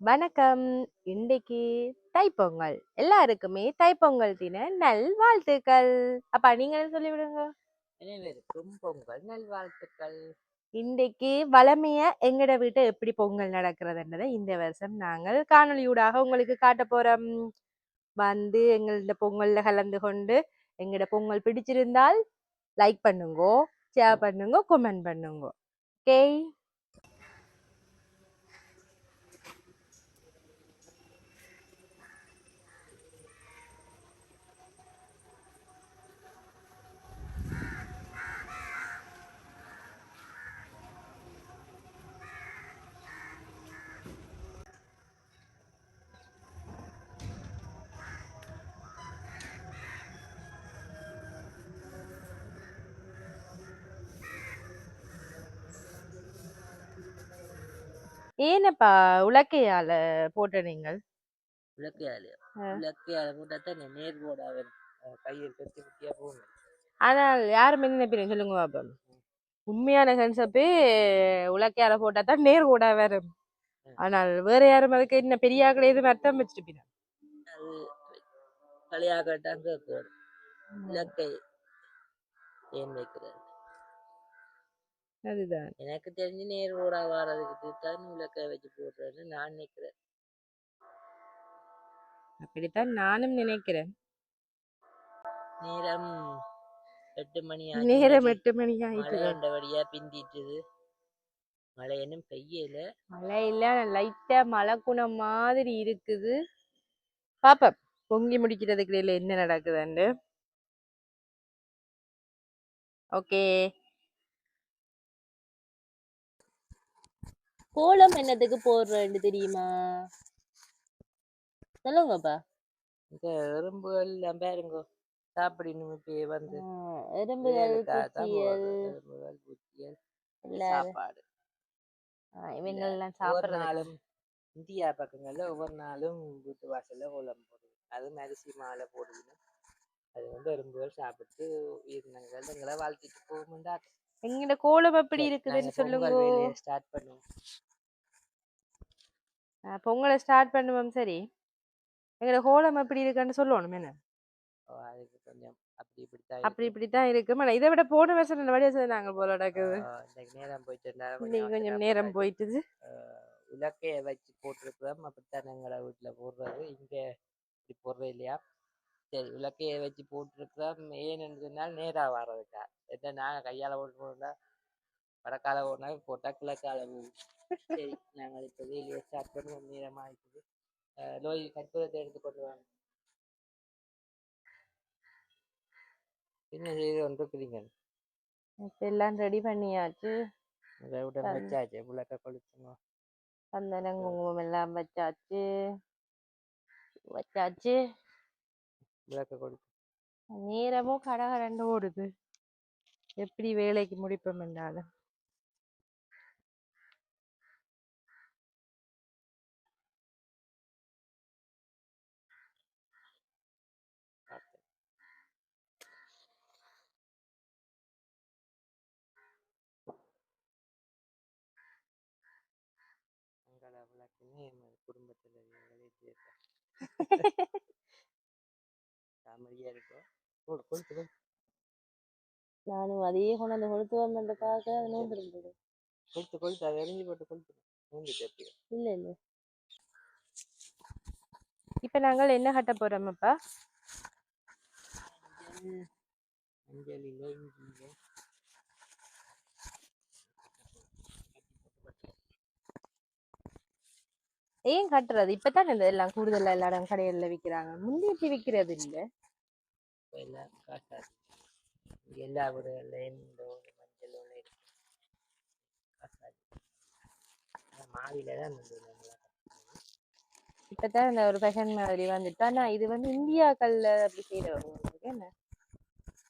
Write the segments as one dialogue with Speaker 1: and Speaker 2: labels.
Speaker 1: வணக்கம். இன்றைக்கு தைப்பொங்கல். எல்லாருக்குமே தைப்பொங்கல் தின நல் வாழ்த்துக்கள் அப்பா நீங்க என்ன சொல்லி விடுங்க?
Speaker 2: அனைவருக்கும் பொங்கல் நல்வாழ்த்துக்கள்.
Speaker 1: இன்றைக்கு வளமைய எங்கட வீட்டை எப்படி பொங்கல் நடக்கிறதுன்றதை இந்த வருஷம் நாங்கள் காணொளியூடாக உங்களுக்கு காட்ட போறோம். வந்து எங்களோட பொங்கல்ல கலந்து கொண்டு எங்கட பொங்கல் பிடிச்சிருந்தால் லைக் பண்ணுங்கோ ஷேர் பண்ணுங்க கமெண்ட் பண்ணுங்க. ஓகே? ஏனப்பா உலக்கையால போட்ட நீங்கள்?
Speaker 2: விளக்கையாலே
Speaker 1: ஆ.
Speaker 2: விளக்கையால போட்டா தான் நேர் போட அவர் கையில் கட்டி குட்டியா போகணும்
Speaker 1: ஆனால் யாரும் என்ன நினைப்பீங்க சொல்லுங்க பாப்போம் உண்மையான கன்செப்ட் உலக்கையால போட்டா தான் நேர் கூட வரும் ஆனால் வேற யாரும் அதுக்கு என்ன பெரிய ஆக்களை எதுவும் அர்த்தம் வச்சிருப்பீங்க
Speaker 2: அது களியாகட்டான் கேட்கணும் விளக்கை ஏன் வைக்கிறது
Speaker 1: அதுதான்.
Speaker 2: எனக்கு தெரிஞ்சு நேர் ஓடா வாரதுக்கு தான் விளக்கை வச்சு போடுறேன்னு நான் நினைக்கிறேன்.
Speaker 1: அப்படித்தான் நானும் நினைக்கிறேன்.
Speaker 2: நேரம் எட்டு மணி
Speaker 1: நேரம் எட்டு மணி ஆயிட்டு
Speaker 2: கண்டபடியா பிந்திட்டுது. மழை இன்னும் பெய்யல.
Speaker 1: மழை இல்ல லைட்டா மழை குணம் மாதிரி இருக்குது. பாப்போம் பொங்கி முடிக்கிறதுக்கு இடையில என்ன நடக்குதுன்னு ஓகே. கோலம் என்னத்துக்கு போடுறேன்னு தெரியுமா? சொல்லுங்கப்பா
Speaker 2: இந்த எறும்புகள் எல்லாம் பாருங்க சாப்பிடணும் இப்ப வந்து.
Speaker 1: எறும்புகள்.
Speaker 2: எறும்புகள்
Speaker 1: எல்லாரும்
Speaker 2: சாப்பாடு.
Speaker 1: இவங்கெல்லாம்
Speaker 2: ஒவ்வொரு
Speaker 1: சாப்பிடுறது
Speaker 2: நாளும் இந்தியா பக்கங்கள்ல ஒவ்வொரு நாளும் வீட்டு வாசல்ல கோலம் போடுது அதுவும் அரிசி மாலை போடுதுன்னு. அது வந்து எறும்புகள் சாப்பிட்டு உயிரினங்கள் எங்களை வாழ்த்திட்டு போகும்டா.
Speaker 1: எங்கட கோலம் எப்படி இருக்குதுன்னு சொல்லுங்க.
Speaker 2: ஸ்டார்ட் பண்ணுவோம்.
Speaker 1: பொங்கலை ஸ்டார்ட் பண்ணுவோம் சரி. எங்கட கோலம் எப்படி இருக்குன்னு சொல்லணும் என்ன?
Speaker 2: அதுக்கு கொஞ்சம் அப்படி இப்படித்தான்
Speaker 1: அப்படி. இப்படித்தான் இருக்கு ஆனா இதை விட போன வருஷம் நல்ல வழியா நாங்க போல நடக்குது.
Speaker 2: நேரம் போயிட்டு
Speaker 1: இன்னைக்கு கொஞ்சம் நேரம்
Speaker 2: போயிட்டு,
Speaker 1: போயிட்டுது.
Speaker 2: உலக்கைய வச்சு போட்டிருக்கிறோம். அப்படித்தான் எங்களை வீட்டுல போடுறது. இங்க இப்படி போடுறது இல்லையா? சரி உலக்கைய வச்சு போட்டிருக்கிறோம். ஏன்னு சொன்னால் நேரா வர்றதுக்கா? என்ன நாங்க கையால போட்டு போனா வடக்கால ஓடினா போட்டா கிழக்கால சரி நாங்கள் இப்போ வெளியே ஸ்டார்ட் பண்ணுவோம் நேரமா இருக்குது லோய் கற்பூரத்தை எடுத்து கொண்டு வாங்க. என்ன செய்து கொண்டிருக்கிறீங்க
Speaker 1: இப்ப எல்லாம் ரெடி பண்ணியாச்சு.
Speaker 2: விட. வச்சாச்சு. விளக்க கொளுத்துங்க.
Speaker 1: சந்தனம் குங்குமம் எல்லாம் வச்சாச்சு. வச்சாச்சு.
Speaker 2: விளக்க கொளுத்து
Speaker 1: நேரமும் கடகரண்டு ஓடுது. எப்படி வேலைக்கு முடிப்போம் என்றாலும்.
Speaker 2: குடும்பத்தில் தாமரையா இருக்கும் கொடு கொளுத்து
Speaker 1: நானும் அதையே கொண்டாந்து கொளுத்துவோம் என்று பார்க்க நோந்து இருந்தது
Speaker 2: கொளுத்து கொளுத்து அதை எரிஞ்சு போட்டு கொளுத்து நோந்துட்டு எப்படியோ.
Speaker 1: இல்ல இல்ல. இப்ப நாங்கள் என்ன கட்ட
Speaker 2: இஞ்சி இல்லை
Speaker 1: ஏன் கட்டுறது? இப்பதான் இந்த எல்லாம் கூடுதலா எல்லா இடம் கடைகள்ல விக்கிறாங்க. முந்தி விக்கிறது இல்ல
Speaker 2: எல்லாம் இங்கே எல்லா வீடுகள்லையும் இந்த ஒரு மஞ்சள் ஒன்று இருக்கு. காசாது மாவில தான்
Speaker 1: இப்பதான் இந்த ஒரு ஃபேஷன் மாதிரி வந்துட்டு ஆனா இது வந்து இந்தியாக்கள்ல அப்படி செய்யறவங்களுக்கு என்ன?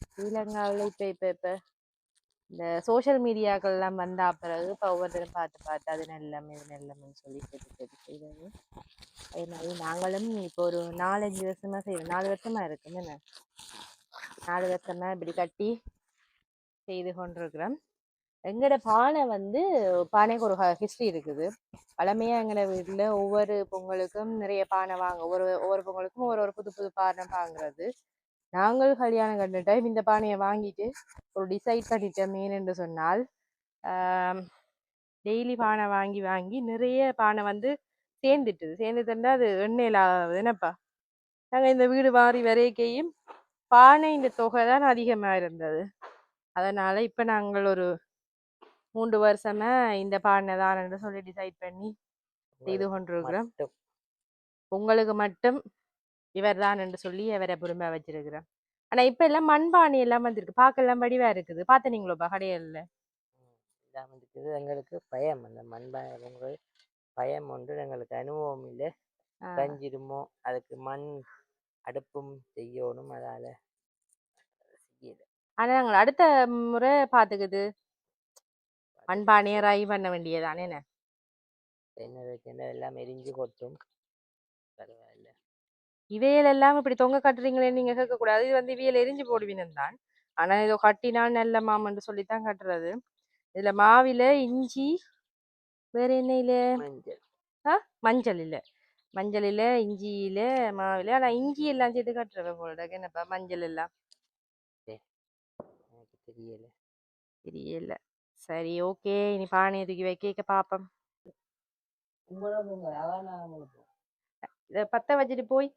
Speaker 1: ஸ்ரீலங்காவில் இப்ப இப்ப இப்ப. இந்த சோஷியல் மீடியாக்கள்லாம் வந்த பிறகு இப்போ ஒவ்வொருத்தரும் பார்த்து பார்த்து அது நல்லம் இது நல்லம்னு சொல்லி கேட்டு கேட்டு அதே மாதிரி நாங்களும் இப்போ ஒரு நாலஞ்சு வருஷமா செய்கிறோம் நாலு வருஷமா இருக்கும் என்ன? நாலு வருஷமா இப்படி கட்டி செய்து கொண்டிருக்கிறோம். எங்களோட பானை வந்து பானைக்கு ஒரு ஹிஸ்ட்ரி இருக்குது. பழமையாக எங்கட வீட்டில் ஒவ்வொரு பொங்கலுக்கும் நிறைய பானை வாங்க ஒவ்வொரு ஒவ்வொரு பொங்கலுக்கும் ஒரு ஒரு புது புது பானை வாங்குறது. நாங்கள் கல்யாணம் கண்ட டைம் இந்த பானையை வாங்கிட்டு ஒரு டிசைட் பண்ணிட்டோம் ஏனென்று சொன்னால். டெய்லி பானை வாங்கி வாங்கி நிறைய பானை வந்து சேர்ந்துட்டுது. சேர்ந்துட்டுன்னா அது எண்ணெயில் ஆகுது. என்னப்பா? நாங்கள் இந்த வீடு வாரி வரைக்கையும் பானை இந்த தொகை தான் அதிகமாக இருந்தது. அதனால இப்போ நாங்கள் ஒரு மூன்று வருஷமா இந்த பானை தான் என்று சொல்லி டிசைட் பண்ணி செய்து கொண்டிருக்கிறோம். உங்களுக்கு மட்டும் இவர் தான் என்று சொல்லி அவரை பொறுமை வச்சிருக்கிறேன் ஆனா இப்ப எல்லாம் மண்பானை எல்லாம் வந்திருக்கு. பார்க்கலாம் வடிவா இருக்குது. பார்த்தனீங்களோப்பா கடையில
Speaker 2: இல்லாம இருக்குது எங்களுக்கு பயம். அந்த மண்பானை பயம் ஒன்று. எங்களுக்கு அனுபவம் இல்லை. கஞ்சிருமோ அதுக்கு மண் அடுப்பும் செய்யணும். அதால
Speaker 1: ஆனா நாங்கள் அடுத்த முறை பாத்துக்குது. மண்பானையை ரை பண்ண வேண்டியதானே என்ன
Speaker 2: எல்லாம் எரிஞ்சு கொட்டும். பரவாயில்ல.
Speaker 1: இவையல் எல்லாம் இப்படி தொங்க கட்டுறீங்களே நீங்க கேட்க கூடாது இது வந்து இவையல் எரிஞ்சு போடுவீனு தான். ஆனா இதோ கட்டினால் நல்ல மாமன்னு சொல்லித்தான் கட்டுறது. இதுல மாவில இஞ்சி வேற எண்ணெயில
Speaker 2: மஞ்சள்.
Speaker 1: மஞ்சள் இல்ல மஞ்சள் இல்ல இஞ்சி இல்ல மாவில. ஆனா இஞ்சி எல்லாம் சேர்த்து கட்டுறவன் போல. என்னப்பா மஞ்சள் எல்லாம்?
Speaker 2: தெரியல.
Speaker 1: தெரியல. சரி ஓகே. இனி பானையை தூக்கி வைக்க பாப்போம். இத பத்த வச்சுட்டு போய்.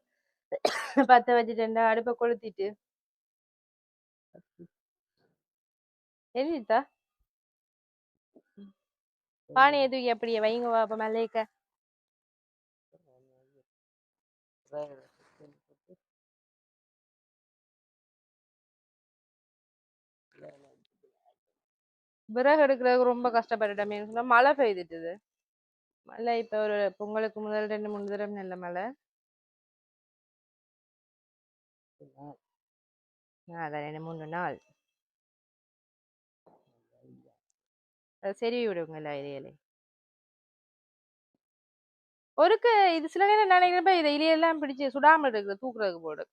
Speaker 1: பத்த வச்சுட்டு ரெண்டா அடுப்பை கொளுத்திட்டு. எரியுதா பானையை தூக்கி அப்படியே வைங்க பாப்பா மல்லிக விறகு எடுக்கிறதுக்கு ரொம்ப கஷ்டப்பட்டுட்டோமே சொன்னா மழை பெய்துட்டுது மழை இப்ப ஒரு பொங்கலுக்கு முதல் ரெண்டு மூணு தடவை நல்ல மழை. அதான் ரெண்டு மூணு நாள். சரி விடுங்கல்ல இலையில. ஒருக்கு இது சில நேரம் நினைக்கிறப்ப இதை இலையெல்லாம் பிடிச்சு சுடாமல் இருக்குது தூக்குறதுக்கு போடு.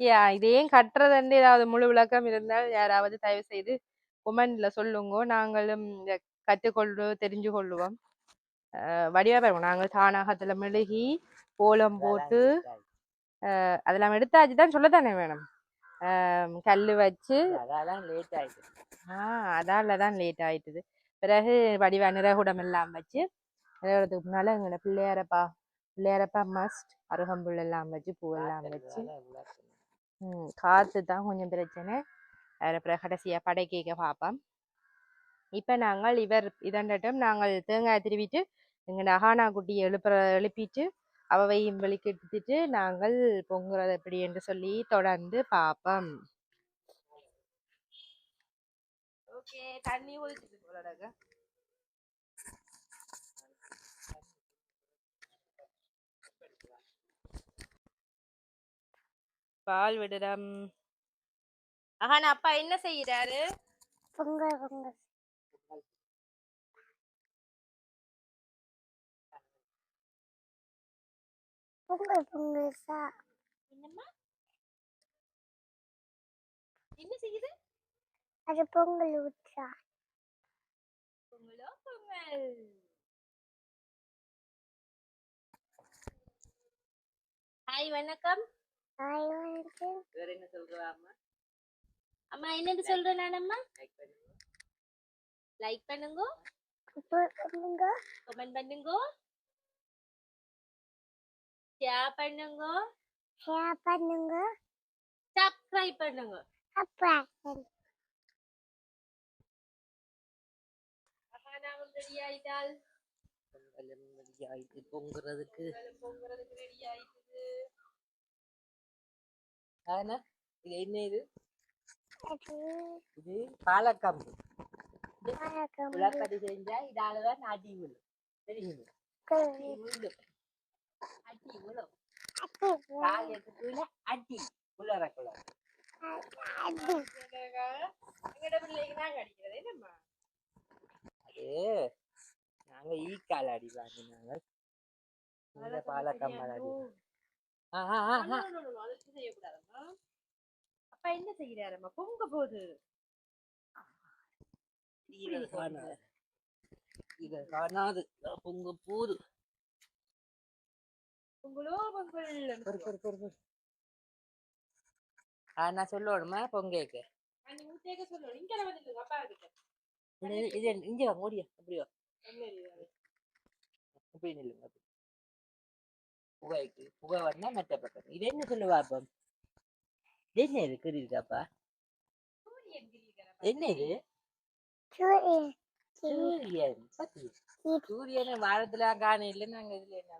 Speaker 1: யா இதையும் கட்டுறதுண்டு ஏதாவது முழு விளக்கம் இருந்தால் யாராவது தயவு செய்து கொமெண்ட்ல சொல்லுங்க. நாங்களும் கற்றுக்கொள்ளு தெரிஞ்சு கொள்ளுவோம் அஹ் வடிவா பாருங்க நாங்கள் தானாகத்துல மெழுகி கோலம் போட்டு அதெல்லாம் எடுத்தாச்சு தான் சொல்லத்தானே வேணும். ஆஹ் கல்லு வச்சு
Speaker 2: அதான் லேட் ஆயிடுச்சு
Speaker 1: ஆஹ் அதால தான் லேட் ஆயிட்டுது. பிறகு வடிவா நிறகுடம் எல்லாம் வச்சு நிறகுடத்துக்கு முன்னால எங்களோட பிள்ளையாரப்பா பிள்ளையாரப்பா மஸ்ட் அருகம்புல் எல்லாம் வச்சு பூவெல்லாம் வச்சு. ம் காற்று தான் கொஞ்சம் பிரச்சனை. அதில் அப்புறம் கடைசியாக படை கேட்க பார்ப்போம் இப்போ நாங்கள் இவர் இதண்டட்டும் நாங்கள் தேங்காய் திருவிட்டு எங்கள் அகானா குட்டியை எழுப்புற எழுப்பிட்டு அவையும் வெளிக்கெடுத்துட்டு நாங்கள் பொங்குறது எப்படி என்று சொல்லி தொடர்ந்து பார்ப்போம். ஓகே தண்ணி ஒழிச்சிட்டு போலடாங்க பால் விடுறம். அஹானா அப்பா என்ன செய்யறாரு
Speaker 3: பொங்கல் பொங்கல். பொங்கல் பொங்கல் சா.
Speaker 1: என்னம்மா? என்ன செய்யுது?
Speaker 3: அது பொங்கல் ஊற்றா.
Speaker 1: பொங்கலோ பொங்கல்? ஹாய் வணக்கம்.
Speaker 3: ஆய் வந்து
Speaker 1: வேற என்ன சொல்றா அம்மா? அம்மா என்னன்னு சொல்றேன் நானம்மா? லைக் பண்ணுங்க. கமெண்ட் பண்ணுங்க. ஷேர் பண்ணுங்க
Speaker 3: ஷேர் பண்ணுங்க
Speaker 1: சப்ஸ்கிரைப் பண்ணுங்க ரெடி ஆயிட்டால்
Speaker 2: ஆயிடுச்சு பொங்குறதுக்கு
Speaker 1: பொங்குறதுக்கு ரெடி ஆயிட்டுது
Speaker 2: ஆனா இது என்ன இது
Speaker 3: அது
Speaker 2: இது பாலக்கம்பு உலப்படி செஞ்சா இதாலதான் அடி விழும் அடி விழும் அடி விழும் காயத்துக்குள்ள அடி
Speaker 1: நாங்க என்னம்மா
Speaker 2: அது நாங்க ஈக்கால் அடி வாங்கினாங்க இந்த பாலக்கம்பு அடி ஆ, ஆ, ஆ, ஆ.
Speaker 1: அதுக்கு செய்யக்கூடாதம்மா அப்பா என்ன செய்யறாரம்மா பொங்க
Speaker 2: காணாது இதை காணாது பொங்க போது ஆனா சொல்லணுமா பொங்கேக்கு இது இங்க வா ஓடியா அப்படியோ
Speaker 1: என்ன இது?
Speaker 2: அப்படி நில்லுங்க அப்படி. புகைக்கு புகை வந்தா மெத்த பக்கம் இது என்ன சொல்லுவா அப்ப? என்ன இது கிரிக்காப்பா. என்ன இது?
Speaker 3: சூரியன்
Speaker 2: சூரியன் வாரத்துல காண இல்லை நாங்க இதுல என்ன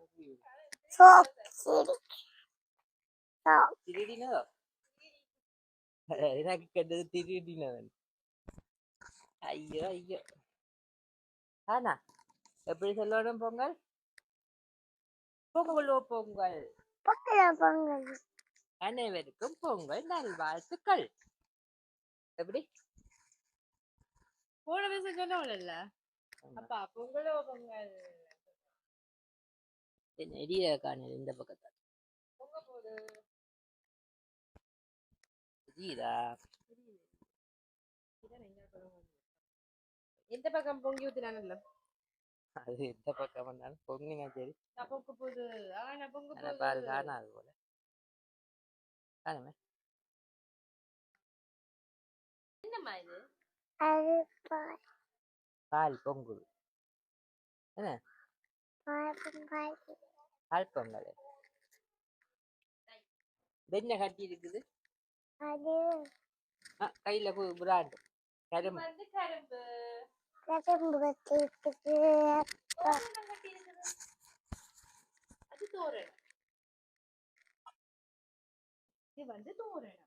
Speaker 2: புரியுது
Speaker 3: சோப் சிரி சோப்
Speaker 2: திருடினோ எனக்கு கண்டது திருடினவன் ஐயோ ஐயோ ஆனா எப்படி சொல்லணும் பொங்கல் பொங்கலோ பொங்கல்
Speaker 3: பக்கல பொங்கல்
Speaker 2: அனைவருக்கும் பொங்கல் நல்வாழ்த்துக்கள் எப்படி
Speaker 1: போன சொன்னவளல்ல
Speaker 2: ஆமா.
Speaker 1: அப்பா பொங்கலோ பொங்கல்
Speaker 2: என்ன இடிய காணல் இந்த பக்கத்தில்
Speaker 1: வந்து. எந்த பக்கம் பொங்கி ஊத்தினானல்ல
Speaker 2: அது எந்த பக்கம் வந்தாலும் பொங்கினா சரி.
Speaker 1: நான் பொங்க போகுது பொங்க
Speaker 2: ஆனா பால்
Speaker 1: போகுது
Speaker 2: காணாது போல. காணுமே.
Speaker 1: என்னம்மா இது?
Speaker 3: அது பால்.
Speaker 2: பால் பொங்குது
Speaker 3: பால் பொங்கல்
Speaker 2: பொங்கல் வெண்ணெய் கட்டி இருக்குது. கையில பிராண்டு. கரும்பு.
Speaker 1: கரும்பு. கட்டி இருக்குது அது தோரணம். இது வந்து தோரணம்.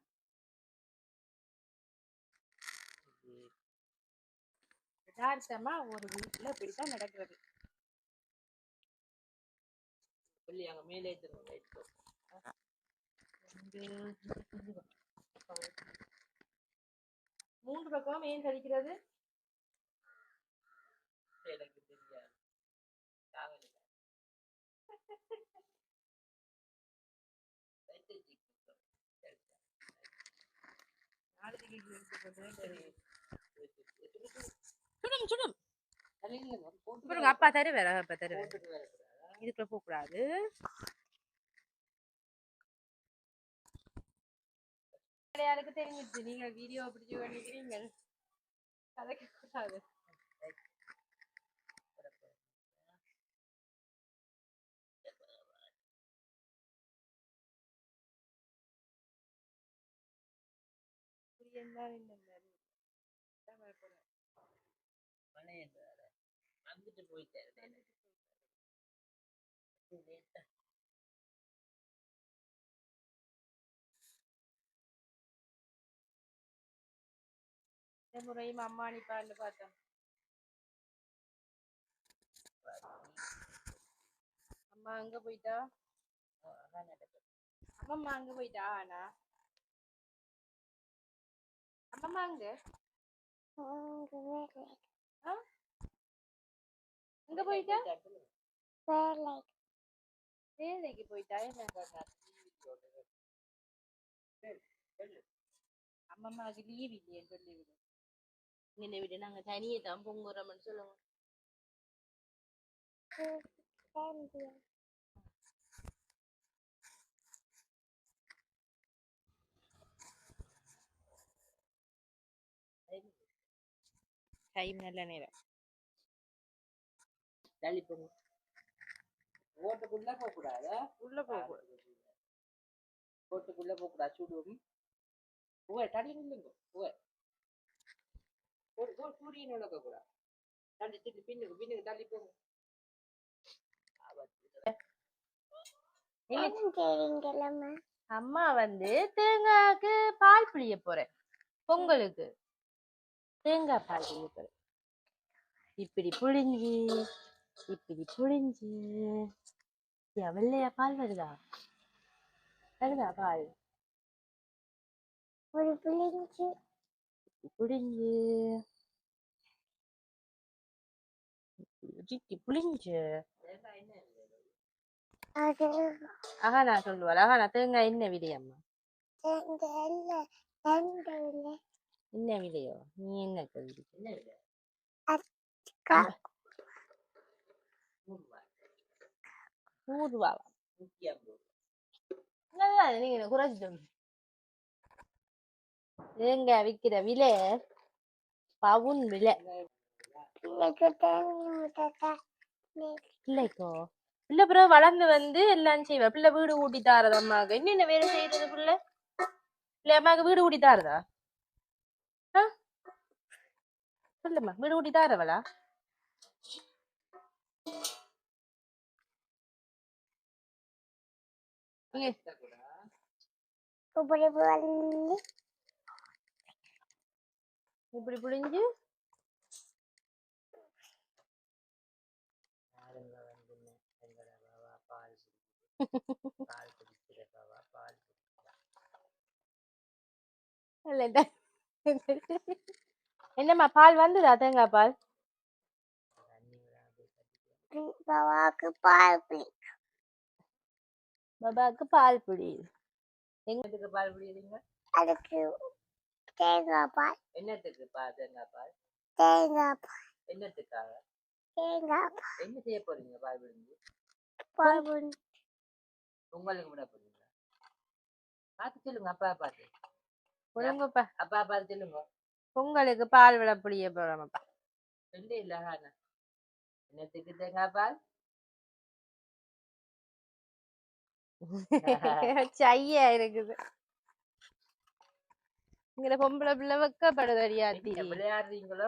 Speaker 1: யதார்த்தமா ஒரு வீட்டுல இப்படித்தான் நடக்கிறது.
Speaker 2: சொல்லி அங்க மேலே ஏத்துறோம் லைட்
Speaker 1: மூன்று பக்கம் ஏன் கழிக்கிறது?
Speaker 2: எனக்கு தெரியாது. சுடும் சுடும்.
Speaker 1: அப்பா தருவார்? அப்பா தருவார்? இதுக்குள்ள போக கூடாது. யாருக்கு தெரிஞ்சிச்சு நீங்க வீடியோ பிடிச்சு பண்ணிக்கிறீங்க கதைக்க கூடாது. புரியந்தான் இந்த மாதிரி அதான்
Speaker 2: போயிட்டாரு
Speaker 1: இந்த முறையும் அம்மா அனுப்பான்னு பார்த்தேன் அம்மா அங்க போயிட்டா அம்மம்மா அங்க போயிட்டா ஆனா அம்மம்மா அங்க? அங்க போயிட்டா வேலைக்கு போயிட்டா என்ன அம்மம்மாவுக்கு லீவ் இல்லையே சொல்லி விடு இங்க விடு நாங்க தனியே தான் பொங்குறோம்னு சொல்லுங்க டைம் நல்ல நேரம்
Speaker 2: தள்ளி போங்க ஓட்டுக்குள்ள போக கூடாது.
Speaker 1: உள்ள போகும்
Speaker 2: ஓட்டுக்குள்ள போக கூடாது சுடும். புகை தள்ளி நில்லுங்க. புகை. ஒரு- ஒரு சூரியன் உலக கூடாது தள்ளி தள்ளி பின்னுக்கு பின்னுக்கு தள்ளி போங்க.
Speaker 1: அம்மா வந்து தேங்காய்க்கு பால் பிழிய போறேன். பொங்கலுக்கு. தேங்காய் பால் பிழிய போறேன். இப்படி புழிஞ்சு இப்படி புழிஞ்சு. யா, வெள்ளையா பால் வருதா வருதா பால்
Speaker 3: ஒரு
Speaker 1: புழிஞ்சு
Speaker 3: அது
Speaker 1: ஆஹா நான் சொல்லுவாள். நான் தேங்காய் என்ன
Speaker 3: இல்லை
Speaker 1: என்ன விலையோ நீ என்ன நல்லா நீங்க குறைச்சி சொல்லுங்க எங்க விக்கிற விலை? பவுன் விலை. பிள்ளைக்கோ பிள்ளை பிறகு வளர்ந்து வந்து எல்லாம் செய்வா. பிள்ளை வீடு ஊட்டி தாரதா அம்மாவுக்கு? என்னென்ன வேலை செய்யறது பிள்ளை? பிள்ளை அம்மாவுக்கு வீடு ஊட்டி தாரதா? சொல்லுமா வீடு ஊட்டி தாரவளா?
Speaker 2: குடிக்கிறா.
Speaker 1: இல்ல, என்னம்மா பால் வந்ததா தேங்காய் பால்.
Speaker 3: பாவாக்கு பால்
Speaker 1: பாபாவுக்கு பால் புடி
Speaker 2: என்னத்துக்கு பால் குடிக்கிறீங்க
Speaker 3: அதுக்கு தேங்காய் பால்.
Speaker 2: என்னத்துக்கு பால் தேங்காய் பால்?
Speaker 3: தேங்காய் பால்.
Speaker 2: என்னத்துக்காக?
Speaker 3: தேங்காய் பால்.
Speaker 2: என்ன செய்ய போறீங்க பால் விழுந்து
Speaker 3: பால் புடி-
Speaker 2: உங்களுக்கு விட போறீங்களா? பார்த்து சொல்லுங்க அப்பா பார்த்து
Speaker 1: ஒழுங்கப்பா
Speaker 2: அப்பா பார்த்து சொல்லுங்க.
Speaker 1: பொங்கலுக்கு பால் விட புளிய போறோம்ப்பா
Speaker 2: ரெண்டு இல்ல என்னத்துக்கு தேங்காய் பால்?
Speaker 1: சையா இருக்குது. இங்க பொம்பளை பிள்ளை வைக்கப்படுது அடியாத்தி
Speaker 2: நீங்க விளையாடுறீங்களோ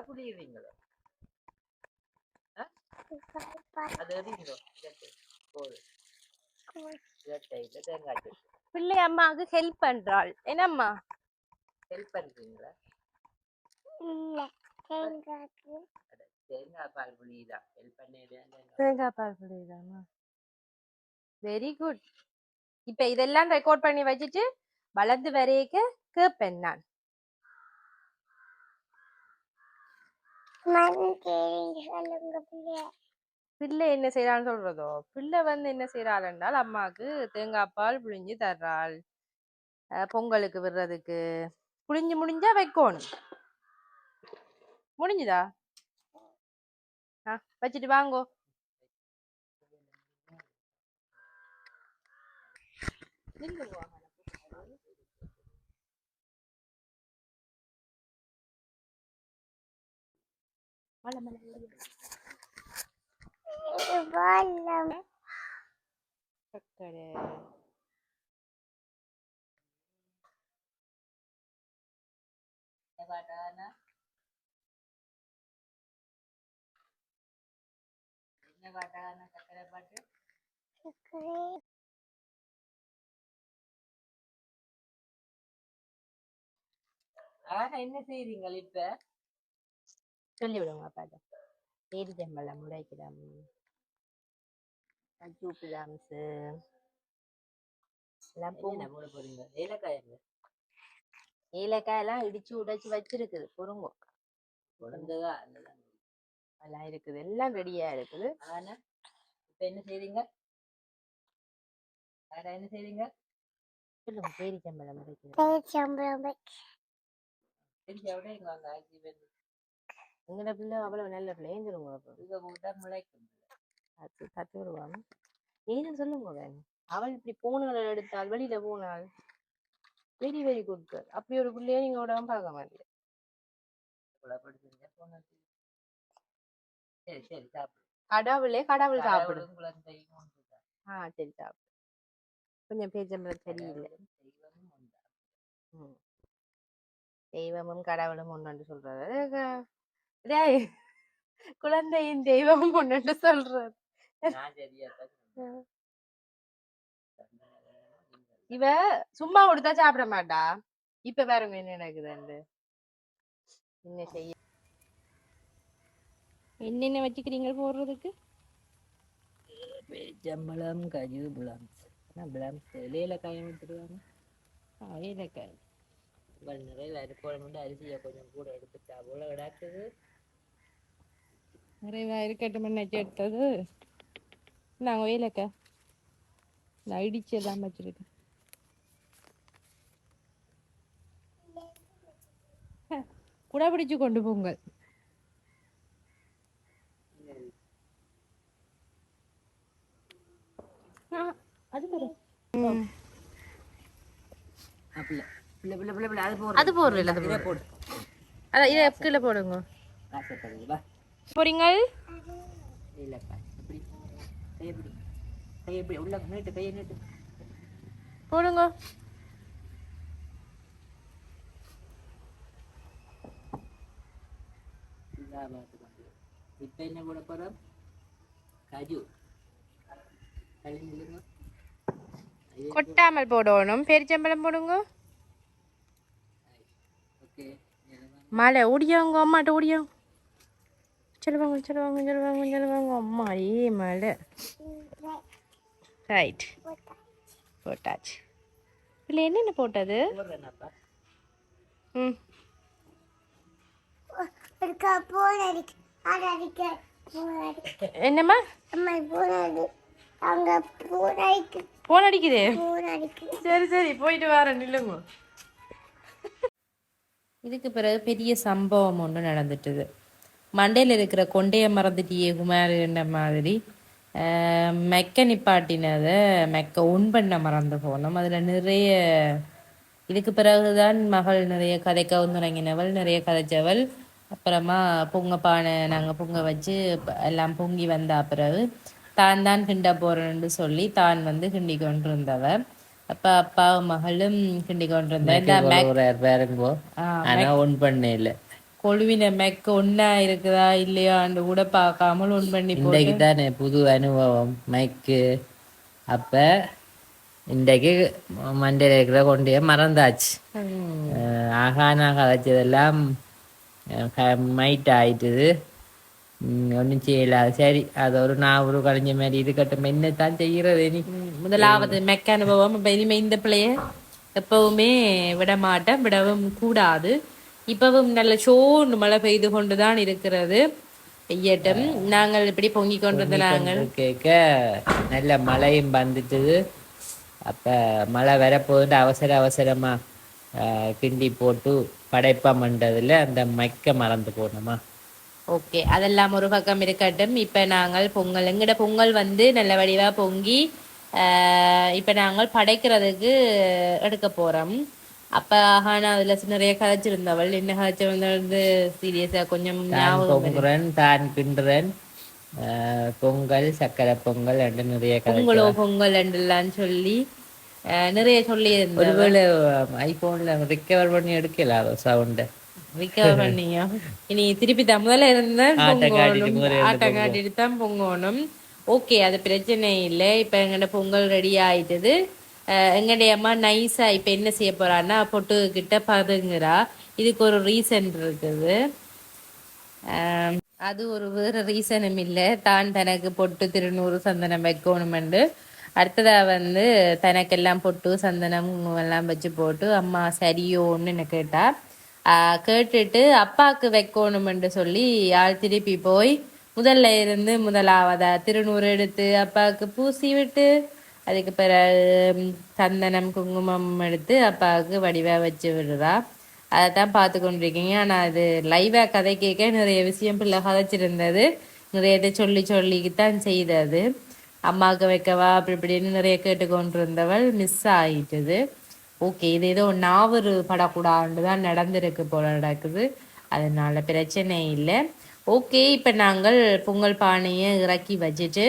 Speaker 2: சட்னி.
Speaker 1: பிள்ளை அம்மாவுக்கு ஹெல்ப் பண்றாள். என்னம்மா?
Speaker 2: ஹெல்ப் பண்றீங்களா?
Speaker 3: இல்ல தேங்காய்க்கு
Speaker 2: அட, தேங்காய் பால் புளிதான். ஹெல்ப் பண்ணிடுறேன்
Speaker 1: தேங்காய் பால். புளியுதாம்மா வெரி குட் இப்ப இதெல்லாம் ரெக்கார்ட் பண்ணி வச்சுட்டு வளர்ந்து வரையக்க கேட்பேன் நான் பிள்ளை. என்ன செய்யறான்னு சொல்றதோ? பிள்ளை வந்து என்ன செய்யறாள் என்றால் அம்மாவுக்கு தேங்காய் பால் புழிஞ்சு தர்றாள். பொங்கலுக்கு விடுறதுக்கு. புழிஞ்சு முடிஞ்சா வைக்கணும். முடிஞ்சுதா? ஆ வச்சுட்டு வாங்கோ. நில்லுங்க. மலை, சக்கரை
Speaker 2: என்ன என்ன சக்கரை பாட்டு ஆஹா என்ன செய்றீங்க இப்ப?
Speaker 1: சொல்லி விடுங்க அப்பாட்ட பேரிச்சம்பழம் முளைக்கிடம் கஜு பிளாம்ஸு
Speaker 2: ஏலக்காய்
Speaker 1: ஏலக்காய் எல்லாம் இடிச்சு உடைச்சு வச்சிருக்குது
Speaker 2: அதுதான்
Speaker 1: எல்லாம் இருக்குது எல்லாம் ரெடியா இருக்குது.
Speaker 2: ஆனா இப்ப என்ன செய்றீங்க? வேற என்ன செய்றீங்க?
Speaker 1: சொல்லுங்க பேரிச்சம்பழம் முளைக்கிடம்
Speaker 3: பேச்சம்பழம்
Speaker 2: தெரிஞ்ச விட எங்க அங்க ஆச்சி வந்து
Speaker 1: எங்கட பிள்ளை அவ்வளவு நல்ல பிள்ளை
Speaker 2: போட்டா முளைக்கும்
Speaker 1: அது விடுவாங்க ஏன்னு சொல்லுங்க அவள் இப்படி போனாள் எடுத்தாள் வெளியில போனாள் வெரி வெரி குட் கேர்ள் அப்படி ஒரு பிள்ளைய நீங்க விடாம பார்க்க மாட்டீங்க கடவுளே கடவுள் சாப்பிடு. ஆ சரி சாப்பிடு கொஞ்சம் பேச்சம்பளம் சரியில்லை. ம். தெய்வமும் கடவுளும் ஒன்று சொல்றது குழந்தையின் தெய்வமும் ஒன்று சொல்றது. இவ சும்மா கொடுத்தா சாப்பிட மாட்டா? இப்ப பாருங்க என்ன நடக்குதுன்னு என்ன செய்ய என்னென்ன வச்சுக்கிறீங்க போடுறதுக்கு?
Speaker 2: பேச்சம்பழம் கஜு பிளம்ஸ் ஆனால் பிளம்ஸ் இலையில காயம் எடுத்துருவாங்க
Speaker 1: ஏலக்காய்
Speaker 2: இவள் நிறைய அரிக்கோளம் அரிசியை கொஞ்சம் கூட எடுத்துட்டா போல கிடக்குது.
Speaker 1: நிறைவா இருக்கட்டும் நினைச்சு எடுத்தது. நாங்கள் ஏலக்காய் நான் இடிச்சு எல்லாம் வச்சிருக்கேன்
Speaker 4: குடா பிடிச்சு கொண்டு போங்கள். அது போடு.
Speaker 2: அது
Speaker 4: போடுறல அது போடு அதான் இதை கீழே போடுங்க
Speaker 2: நீட்டு
Speaker 4: போடுங்க
Speaker 2: இப்போ என்ன போட போகிறோம் காஜு
Speaker 4: கொட்டாமல் போடணும் பெரிச்சம்பழம் போடுங்க
Speaker 2: ஓகே
Speaker 4: மழை ஓடியாங்க அம்மாட்ட ஓடியாங்க சொல்லுவாங்க சொல்லுவாங்க சொல்லுவாங்க சொல்லுவாங்க அம்மா ஏ மழை ரைட் போட்டாச்சு. இல்லை என்னென்ன போட்டது? ம். என்னம்மா?
Speaker 3: போன் அடி. அங்க போன் அடிக்க.
Speaker 4: போன் அடிக்குது? சரி சரி போயிட்டு வரேன் நில்லுங்க. இதுக்கு பிறகு பெரிய சம்பவம் ஒன்று நடந்துட்டுது. மண்டையில் இருக்கிற கொண்டைய மறந்துட்டியே குமாரின்ற மாதிரி? மெக்க நிப்பாட்டினதை மெக்க உன் பண்ண மறந்து போனோம். அதில் நிறைய இதுக்கு பிறகுதான் மகள் நிறைய கதைக்கவும் தொடங்கினவள் நிறைய கதைச்சவள் அப்புறமா பொங்க பானை நாங்கள் பொங்க வச்சு எல்லாம் பொங்கி வந்த பிறகு தான் தான் கிண்ட போறேன்னு சொல்லி தான் வந்து கிண்டி கொண்டிருந்தவ. அப்ப அப்பாவும் மகளும் கிண்டி கொண்டிருந்த இந்த மெக்
Speaker 2: ஆனா ஒன் பண்ண இல்ல
Speaker 4: கொழுவின மெக்க ஒன்னா இருக்குதா இல்லையான்னு கூட பார்க்காமல் ஒன் பண்ணி
Speaker 2: இன்றைக்கு தானே புது அனுபவம் மைக்கு அப்ப இன்றைக்கு மண்டையில் இருக்கிற கொண்டைய மறந்தாச்சு
Speaker 4: ம்.
Speaker 2: அஹ் ஆகானா கதைச்சதெல்லாம் மைட் ஆயிட்டுது ஒன்றும் செய்யல சரி அது ஒரு நான் ஒரு கலைஞ்ச மாதிரி இருக்கட்டும் என்னத்தான் செய்யறது இனி
Speaker 4: முதலாவது மெக்க அனுபவம் இப்ப இனிமே இந்த பிள்ளைய எப்பவுமே விட மாட்டேன் விடவும் கூடாது இப்பவும் நல்ல சோன்னு மழை பெய்து கொண்டுதான் இருக்கிறது பெய்யட்டும் நாங்கள் இப்படி பொங்கி கொண்டிருந்த நாங்கள்
Speaker 2: கேட்க நல்ல மழையும் வந்துட்டுது அப்ப மழை வரப்போகுது அவசர அவசரமா அஹ், கிண்டி போட்டு படைப்பா பண்றதுல அந்த மைக்க மறந்து போனோமா
Speaker 4: ஓகே. அதெல்லாம் ஒரு பக்கம் இருக்கட்டும். இப்ப நாங்கள் பொங்கல் எங்கட பொங்கல் வந்து நல்ல வடிவா பொங்கி இப்ப நாங்கள் படைக்கிறதுக்கு எடுக்க போறோம். அப்ப ஆனா அதுல நிறைய கதைச்சிருந்தவள். என்ன கதைச்சிருந்தவள் வந்து சீரியஸா கொஞ்சம்
Speaker 2: பொங்குறன் தான் கிண்டுறன். பொங்கல் சக்கரை பொங்கல் ரெண்டு நிறைய
Speaker 4: பொங்கலோ பொங்கல் எல்லாம் சொல்லி நிறைய சொல்லி
Speaker 2: ஒருவேளை ஐபோன்ல ரிக்கவர் பண்ணி எடுக்கல சவுண்ட
Speaker 4: ரிகவர் பண்ணியா இனி திருப்பி தமிழ்ல இருந்தா
Speaker 2: ஆட்டம் காட்டிட்டு
Speaker 4: பொங்கணும்
Speaker 2: முறை
Speaker 4: ஆட்டம் காட்டிட்டு தான் பொங்கணும். ஓகே அது பிரச்சனை இல்லை. இப்ப எங்கட பொங்கல் ரெடி ஆயிட்டது. அஹ் எங்கடைய அம்மா நைஸா இப்ப என்ன செய்ய போறான்னா பொட்டு கிட்ட பதுங்குறா. இதுக்கு ஒரு ரீசன் இருக்குது. அது ஒரு வேற ரீசனும் இல்லை. தான் தனக்கு பொட்டு திருநூறு சந்தனம் வைக்கணுமெண்டு. அடுத்ததா வந்து தனக்கெல்லாம் பொட்டு சந்தனம் எல்லாம் வச்சு போட்டு அம்மா சரியோன்னு என்ன கேட்டா ஆஹ் கேட்டுட்டு அப்பாவுக்கு வைக்கணுமென்று சொல்லி ஆள் திருப்பி போய் முதல்ல இருந்து முதலாவதா திருநூறு எடுத்து அப்பாவுக்கு பூசி விட்டு அதுக்கு பிறகு சந்தனம் குங்குமம் எடுத்து அப்பாவுக்கு வடிவா வச்சு விடுறா. அதைத்தான் பார்த்து கொண்டிருக்கீங்க. ஆனால் அது லைவாக கதை கேட்க நிறைய விஷயம் பிள்ளை கதைச்சிருந்தது. நிறைய இதை சொல்லி சொல்லித்தான் செய்தது. அம்மாவுக்கு வைக்கவா அப்படி இப்படின்னு நிறைய கேட்டுக்கொண்டிருந்தவள் மிஸ் ஆயிட்டுது. ஓகே இது ஏதோ நாவரு படக்கூடாதுன்னு தான் நடந்திருக்கு போல நடக்குது. அதனால பிரச்சனை இல்லை. ஓகே இப்போ நாங்கள் பொங்கல் பானையை இறக்கி வச்சுட்டு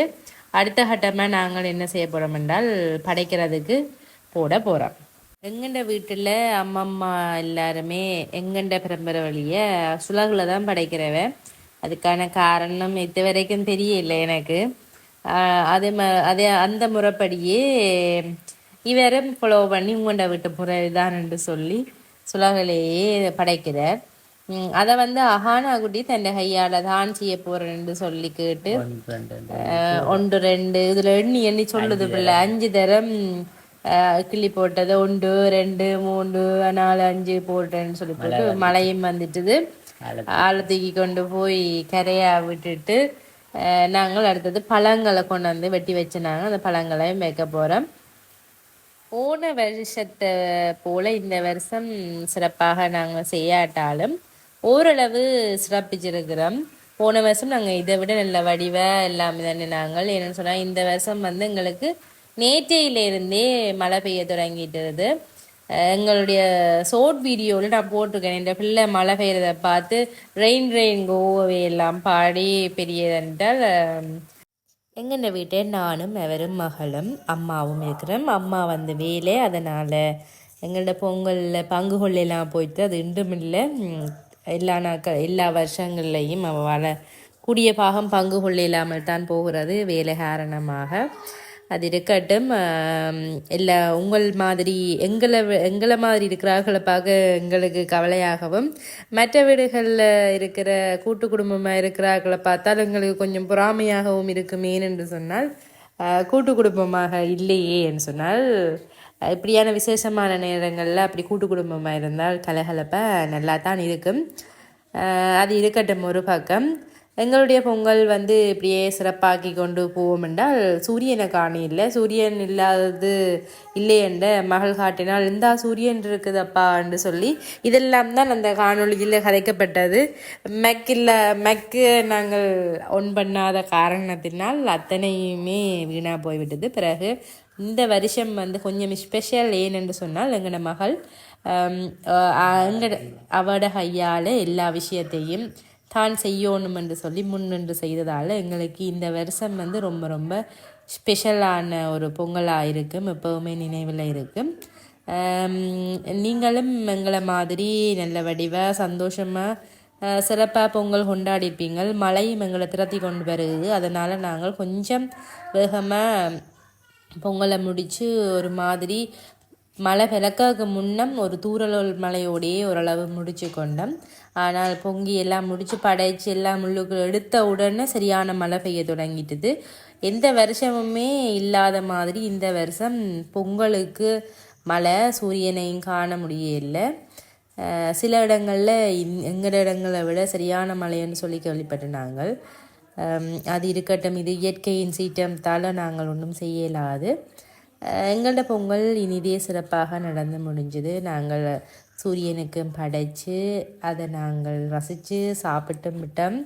Speaker 4: அடுத்த கட்டமாக நாங்கள் என்ன செய்ய போகிறோம் என்றால் படைக்கிறதுக்கு போட போகிறோம் எங்கண்ட வீட்டில் அம்மம்மா எல்லாருமே எங்கண்ட பரம்பரை வழிய சுலகில் தான் படைக்கிறவன் அதுக்கான காரணம் இது வரைக்கும் தெரியல எனக்கு. அதே ம அதே அந்த முறைப்படியே இவரும் ஃபாலோ பண்ணி உங்கண்ட வீட்டு முறை என்று சொல்லி சுலகிலேயே படைக்கிறார். அதை வந்து அஹானா குட்டி தன் கையால தான் செய்ய போறேன்னு சொல்லி கேட்டு ஒன்று ரெண்டு இதுல எண்ணி எண்ணி சொல்லுது பிள்ளை. அஞ்சு தரம் கிள்ளி போட்டது. ஒன்று ரெண்டு மூன்று நாலு அஞ்சு போட்டேன்னு சொல்லி போட்டு மழையும் வந்துட்டுது. ஆளை தூக்கி. கொண்டு போய் கரையா விட்டுட்டு நாங்கள் அடுத்தது பழங்களை கொண்டு வந்து வெட்டி வச்சுனாங்க அந்த பழங்களையும் வைக்க போறோம். போன வருஷத்தை போல இந்த வருஷம் சிறப்பாக நாங்கள் செய்யாட்டாலும் ஓரளவு சிறப்பிச்சிருக்கிறோம். போன வருஷம் நாங்கள் இதை விட நல்ல வடிவ எல்லாமே தானே நாங்கள். என்னென்னு சொன்னால் இந்த வருஷம் வந்து எங்களுக்கு நேற்றையிலிருந்தே மழை பெய்ய தொடங்கிட்டுது. எங்களுடைய ஷோர்ட் வீடியோவில் நான் போட்டிருக்கேன். இந்த பிள்ளை மழை பெய்யறதை பார்த்து ரெயின் ரெயின் கோவே எல்லாம் பாடி பெரியதென்றால் எங்கள் வீட்டை? நானும் அவரும் மகளும் அம்மாவும் இருக்கிறோம். அம்மா வந்து வேலை. அதனால் எங்களோட பொங்கலில் பங்கு கொள்ளையெல்லாம் போயிட்டு அது இன்றும் இல்லை. எல்லா நாட்கள் எல்லா வருஷங்கள்லையும் அவள் கூடிய பாகம் பங்கு கொள்ள இல்லாமல் தான் போகிறது வேலை காரணமாக. அது இருக்கட்டும் இல்லை உங்கள் மாதிரி எங்களை எங்களை மாதிரி இருக்கிறார்களை பார்க்க எங்களுக்கு கவலையாகவும் மற்ற வீடுகளில் இருக்கிற கூட்டு குடும்பமாக இருக்கிறார்களை பார்த்தால் எங்களுக்கு கொஞ்சம் பொறாமையாகவும் இருக்குமே என்று சொன்னால் கூட்டு குடும்பமாக இல்லையே என்று சொன்னால் இப்படியான விசேஷமான நேரங்களில் அப்படி கூட்டு குடும்பமாக இருந்தால் கலகலப்பாக நல்லா தான் இருக்கும் அது இருக்கட்டும் ஒரு பக்கம். எங்களுடைய பொங்கல் வந்து இப்படியே சிறப்பாக்கி கொண்டு போவோம் என்றால் சூரியனை காணி இல்லை சூரியன் இல்லாதது இல்லை என்ற மகள் காட்டினால் இந்தா சூரியன் இருக்குதப்பா என்று சொல்லி இதெல்லாம் தான் அந்த காணொளியில் கதைக்கப்பட்டது. மெக்கில் மெக்கு நாங்கள் ஒன் பண்ணாத காரணத்தினால் அத்தனையுமே வீணாக போய்விட்டது. பிறகு இந்த வருஷம் வந்து கொஞ்சம் ஸ்பெஷல் ஏனென்று சொன்னால் எங்களோட மகள் எங்கட அவட கையால் எல்லா விஷயத்தையும் தான் செய்யணும் என்று சொல்லி முன்னின்று செய்ததால் எங்களுக்கு இந்த வருஷம் வந்து ரொம்ப ரொம்ப ஸ்பெஷலான ஒரு பொங்கலாக இருக்கும் எப்போவுமே நினைவில் இருக்கும் நீங்களும் எங்களை மாதிரி நல்ல வடிவாக சந்தோஷமாக சிறப்பாக பொங்கல் கொண்டாடிருப்பீங்கள். மழையும் எங்களை திரத்தி கொண்டு வருது. அதனால் நாங்கள் கொஞ்சம் வேகமாக பொங்கலை முடித்து ஒரு மாதிரி மழை விளக்காக்கு முன்னம் ஒரு தூரலோல் மலையோடையே ஓரளவு முடிச்சு கொண்டோம். ஆனால் பொங்கி எல்லாம் முடிச்சு படைச்சு எல்லாம் முள்ளுக்கு எடுத்த உடனே சரியான மழை பெய்ய தொடங்கிட்டுது. எந்த வருஷமுமே இல்லாத மாதிரி இந்த வருஷம் பொங்கலுக்கு மழை சூரியனையும் காண முடியல சில இடங்களில் எங்கள் இடங்களை விட சரியான மழைன்னு சொல்லி கேள்விப்பட்ட நாங்கள் அது இருக்கட்டும் இது இயற்கையின் சீற்றத்தால் நாங்கள் ஒன்றும் செய்யலாது. எங்களோட பொங்கல் இனிதே சிறப்பாக நடந்து முடிஞ்சது. நாங்கள் சூரியனுக்கு படைச்சு அதை நாங்கள் ரசித்து சாப்பிட்டும் விட்டோம்.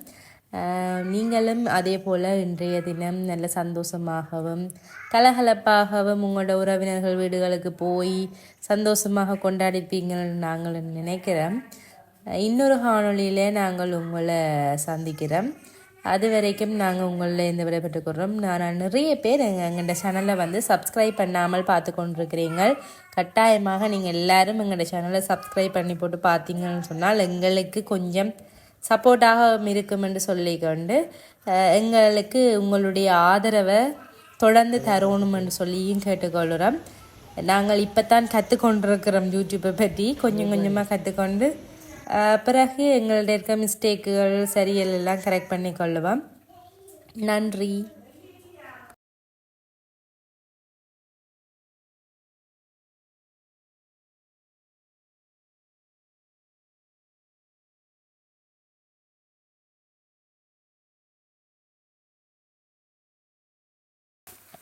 Speaker 4: நீங்களும் அதே போல் இன்றைய தினம் நல்ல சந்தோஷமாகவும் கலகலப்பாகவும் உங்களோட உறவினர்கள் வீடுகளுக்கு போய் சந்தோஷமாக கொண்டாடிப்பீங்கன்னு நாங்கள் நினைக்கிறோம். இன்னொரு காணொளியில் நாங்கள் உங்களை சந்திக்கிறோம். அது வரைக்கும் நாங்கள் உங்களில் இந்த விடைபெற்றுக்கிறோம் நான் நிறைய பேர் எங்கள் எங்களோட சேனலை வந்து சப்ஸ்கிரைப் பண்ணாமல் பார்த்து கொண்டிருக்கிறீங்க கட்டாயமாக நீங்கள் எல்லாரும் எங்களோட சேனலை சப்ஸ்கிரைப் பண்ணி போட்டு பார்த்தீங்கன்னு சொன்னால் எங்களுக்கு கொஞ்சம் சப்போர்ட்டாக இருக்கும் என்று சொல்லிக்கொண்டு எங்களுக்கு உங்களுடைய ஆதரவை தொடர்ந்து தரணும் என்று சொல்லியும் கேட்டுக்கொள்கிறோம். நாங்கள் இப்போ தான் கற்றுக்கொண்டிருக்கிறோம் யூடியூப்பை பற்றி கொஞ்சம் கொஞ்சமாக கற்றுக்கொண்டு பிறகு எங்கள்ட்ட இருக்க மிஸ்டேக்குகள் சரியல் எல்லாம் கரெக்ட் பண்ணி கொள்ளுவோம். நன்றி.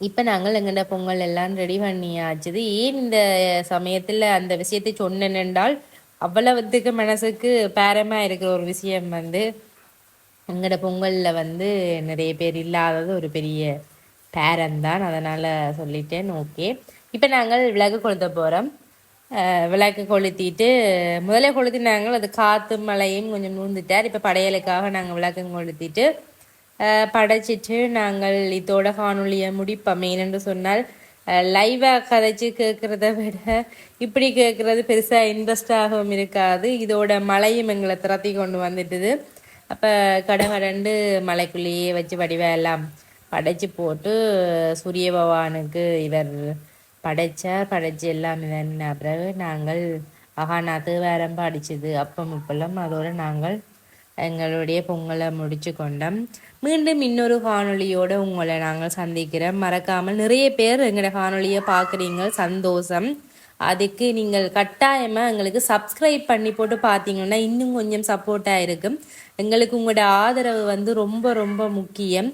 Speaker 4: இப்போ நாங்கள் எங்கள்ட பொங்கல் எல்லாம் ரெடி பண்ணியாச்சுது ஏன் இந்த சமயத்தில் அந்த விஷயத்தை சொன்னேன் என்றால் அவ்வளவுத்துக்கு மனசுக்கு பேரமாக இருக்கிற ஒரு விஷயம் வந்து எங்களோட பொங்கலில் வந்து நிறைய பேர் இல்லாதது ஒரு பெரிய பேரன்தான். அதனால் சொல்லிட்டேன். ஓகே. இப்போ நாங்கள் விளக்கு கொளுத்த போகிறோம் விளக்கு கொளுத்திட்டு முதலே கொளுத்தினாங்க. அது காற்று மழையும் கொஞ்சம் நூந்துட்டார் இப்போ படையலுக்காக நாங்கள் விளக்கம் கொளுத்திட்டு படைச்சிட்டு நாங்கள் இதோட காணொலியை முடிப்போம். ஏனென்று சொன்னால் லைவாக கதைச்சு கேட்குறத விட இப்படி கேட்குறது பெருசாக இன்ட்ரெஸ்டாகவும் இருக்காது. இதோட மழையும் எங்களை திரத்தி கொண்டு வந்துட்டுது. அப்போ கடகடண்டு மலைக்குள்ளேயே வச்சு வடிவெல்லாம் படைச்சி போட்டு சூரிய பகவானுக்கு இவர் படைச்சார். படைச்சி எல்லாம் பிறகு நாங்கள் அகாநாத்து வேறம் படிச்சது. அப்பம் இப்பெல்லாம் அதோட நாங்கள் எங்களுடைய பொங்கலை முடிச்சு கொண்டோம். மீண்டும் இன்னொரு காணொளியோட உங்களை நாங்கள் சந்திக்கிறோம். மறக்காமல் நிறைய பேர் எங்களோட காணொலியை பார்க்குறீங்க. சந்தோஷம். அதுக்கு நீங்கள் கட்டாயமாக எங்களுக்கு சப்ஸ்கிரைப் பண்ணி போட்டு பார்த்தீங்கன்னா இன்னும் கொஞ்சம் சப்போர்ட்டாக இருக்கும். எங்களுக்கு உங்களோட ஆதரவு வந்து ரொம்ப ரொம்ப முக்கியம்.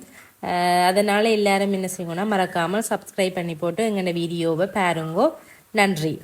Speaker 4: அதனால் எல்லாரும் என்ன செய்வோம்னா மறக்காமல் சப்ஸ்கிரைப் பண்ணி போட்டு எங்களோட வீடியோவை பாருங்கோ. நன்றி.